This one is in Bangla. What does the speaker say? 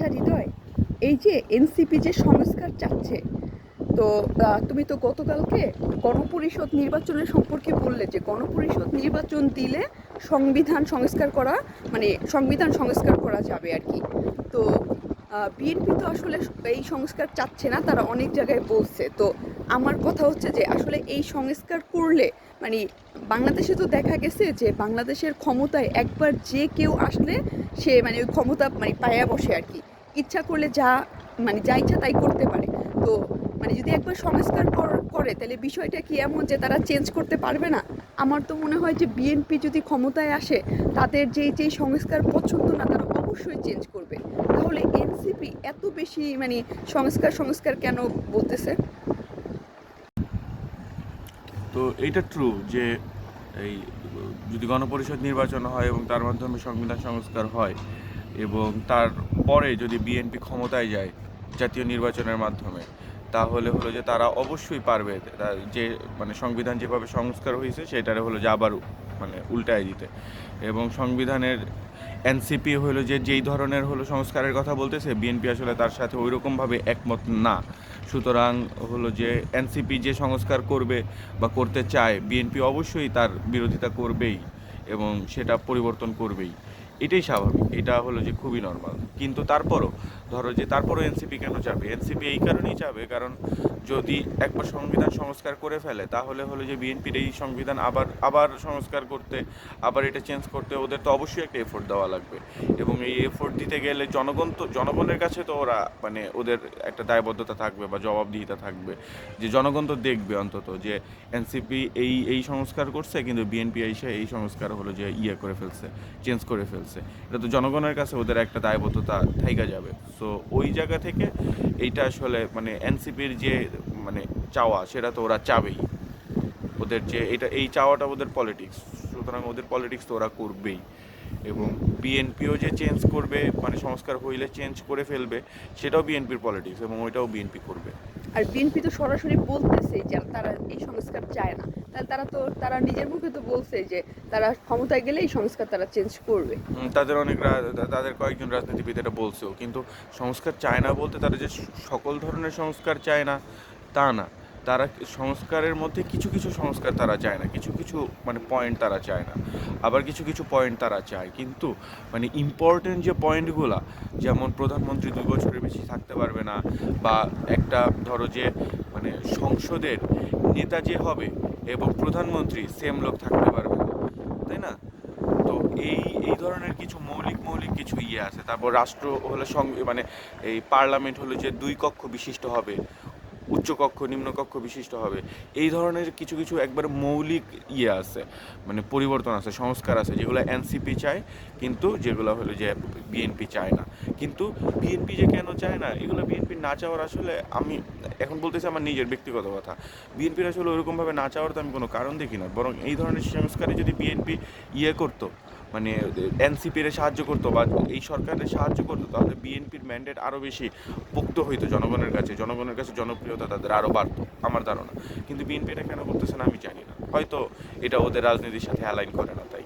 আচ্ছা হৃদয়, এই যে এনসিপি যে সংস্কার চাচ্ছে, তো তুমি তো গতকালকে গণপরিষদ নির্বাচনের সম্পর্কে বললে যে গণপরিষদ নির্বাচন দিলে সংবিধান সংস্কার করা মানে সংবিধান সংস্কার করা যাবে আর কি। তো বিএনপি তো আসলে এই সংস্কার চাচ্ছে না, তারা অনেক জায়গায় বলছে। তো, আমার কথা হচ্ছে যে আসলে এই সংস্কার করলে মানে বাংলাদেশে তো দেখা গেছে যে বাংলাদেশের ক্ষমতায় একবার যে কেউ আসলে সে মানে ওই ক্ষমতা মানে পায়া বসে আর কি। ইচ্ছা করলে যা মানে যা ইচ্ছা তাই করতে পারে। তো মানে যদি একবার সংস্কার কর- তাহলে বিষয়টা কি এমন যে তারা চেঞ্জ করতে পারবে না? আমার তো মনে হয় যে বিএনপি যদি ক্ষমতায় আসে, তাদের যেই যেই সংস্কার পছন্দ না, তারা অবশ্যই চেঞ্জ করবে। তাহলে এনসিপি এত বেশি মানে সংস্কার সংস্কার কেন বলতেছে? তো এইটা ট্রু যে এই যদি গণপরিষদ নির্বাচন হয় এবং তার মাধ্যমে সংবিধান সংস্কার হয় এবং তারপরে যদি বিএনপি ক্ষমতায় যায় জাতীয় নির্বাচনের মাধ্যমে, তাহলে হলো যে তারা অবশ্যই পারবে যে মানে সংবিধান যেভাবে সংস্কার হয়েছে সেটারে হলো যে আবার মানে উল্টায় দিতে। এবং সংবিধানের এনসিপি হলো যে যেই ধরনের হলো সংস্কারের কথা বলতেছে, বিএনপি আসলে তার সাথে ওই রকমভাবে একমত না। সুতরাং হলো যে এনসিপি যে সংস্কার করবে বা করতে চায়, বিএনপি অবশ্যই তার বিরোধিতা করবেই এবং সেটা পরিবর্তন করবেই। এটাই স্বাভাবিক, এটা হলো যে খুবই নর্মাল কিন্তু তারপরও, ধরো যে তারপরও এনসিপি কেন যাবে এনসিপি এই কারণেই যাবে কারণ যদি একবার সংবিধান সংস্কার করে ফেলে, তাহলে হলো যে বিএনপির এই সংবিধান আবার আবার সংস্কার করতে, আবার এটা চেঞ্জ করতে ওদের তো অবশ্যই একটা এফোর্ট দেওয়া লাগবে। এবং এই এফোর্ট দিতে গেলে জনগণ তো, জনগণের কাছে তো ওরা মানে ওদের একটা দায়বদ্ধতা থাকবে বা জবাবদিহিতা থাকবে। যে জনগণ তো দেখবে অন্তত যে এনসিপি এই এই সংস্কার করছে, কিন্তু বিএনপি এসে এই সংস্কার হলো যে ইয়ে করে ফেলছে চেঞ্জ করে ফেলছে। এটা তো জনগণের কাছে, ওদের একটা দায়বদ্ধতা থাইকা যাবে। সো ওই জায়গা থেকে এইটা আসলে মানে এনসিপির যে মানে চাওয়া, সেটা তো ওরা চাবেই। ওদের যে, এটা, এই চাওয়াটা ওদের পলিটিক্স সুতরাং ওদের পলিটিক্স তো ওরা করবেই। এবং বিএনপিও যে চেঞ্জ করবে মানে সংস্কার হইলে চেঞ্জ করে ফেলবে সেটাও বিএনপির পলিটিক্স এবং ওইটাও বিএনপি করবে। আর বিএনপি তো সরাসরি বলতেছে যে তারা এই সংস্কার চায় না। তাহলে তারা তো তারা নিজের মুখে তো বলছে যে তারা ক্ষমতায় গেলে এই সংস্কার তারা চেঞ্জ করবে। তাদের অনেক তাদের কয়েকজন রাজনীতিবিদ এটা বলছেও। কিন্তু সংস্কার চায় না বলতে তারা যে সকল ধরনের সংস্কার চায় না তা না। তারা সংস্কারের মধ্যে কিছু কিছু সংস্কার তারা চায় না, কিছু কিছু মানে পয়েন্ট তারা চায় না, আবার কিছু কিছু পয়েন্ট তারা চায়। কিন্তু মানে ইম্পর্টেন্ট যে পয়েন্টগুলো যেমন প্রধানমন্ত্রী দুই বছরের বেশি থাকতে পারবে না, বা একটা ধরো যে মানে সংসদের নেতা যে হবে এবং প্রধানমন্ত্রী সেম লোক থাকতে পারবে না, তাই না? তো এই এই ধরনের কিছু মৌলিক মৌলিক কিছু ইয়ে আছে। তারপর রাষ্ট্র হলো মানে এই পার্লামেন্ট হলো যে দুই কক্ষ বিশিষ্ট হবে উচ্চকক্ষ, নিম্নকক্ষ বিশিষ্ট হবে। এই ধরনের কিছু কিছু একবার মৌলিক ইয়ে আছে মানে পরিবর্তন আছে, সংস্কার আছে, যেগুলো এনসিপি চায়, কিন্তু যেগুলো হলো যে বিএনপি চায় না। কিন্তু বিএনপি যে কেন চায় না, এগুলো বিএনপি না চাওয়ার আসলে আমি এখন বলতেছি আমার নিজের ব্যক্তিগত কথা। বিএনপির আসলে ওরকমভাবে না চাওয়ার তো আমি কোনো কারণ দেখি না, বরং এই ধরনের সংস্কারে যদি বিএনপি ইয়ে করতো মানে এনসিপির সাহায্য করতো বা এই সরকারের সাহায্য করতো, তাহলে বিএনপির ম্যান্ডেট আরও বেশি পোক্ত হইতো জনগণের কাছে। জনগণের কাছে জনপ্রিয়তা তাদের আরও বাড়তো, আমার ধারণা। কিন্তু বিএনপি এটা কেন করতেছে না আমি জানি না। হয়তো এটা ওদের রাজনীতির সাথে অ্যালাইন করে না, তাই।